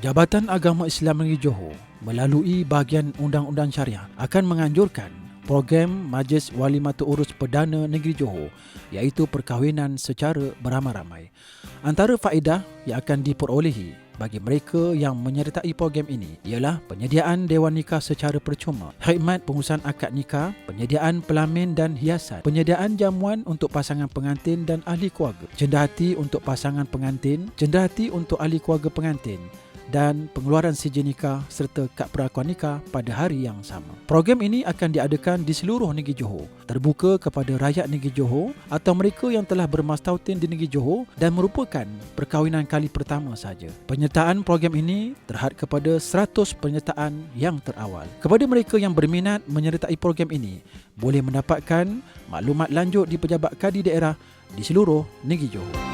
Jabatan Agama Islam Negeri Johor melalui bahagian Undang-Undang Syariah akan menganjurkan program Majlis Wali Mata Urus Perdana Negeri Johor iaitu perkahwinan secara beramai-ramai. Antara faedah yang akan diperolehi bagi mereka yang menyertai program ini ialah penyediaan dewan nikah secara percuma, khidmat pengurusan akad nikah, penyediaan pelamin dan hiasan, penyediaan jamuan untuk pasangan pengantin dan ahli keluarga, cenderahati untuk pasangan pengantin, cenderahati untuk ahli keluarga pengantin, dan pengeluaran sijil nikah serta kad perakuan nikah pada hari yang sama. Program ini akan diadakan di seluruh negeri Johor, terbuka kepada rakyat negeri Johor atau mereka yang telah bermastautin di negeri Johor dan merupakan perkahwinan kali pertama saja. Penyertaan program ini terhad kepada 100 penyertaan yang terawal. Kepada mereka yang berminat menyertai program ini, boleh mendapatkan maklumat lanjut di pejabat kadi daerah di seluruh negeri Johor.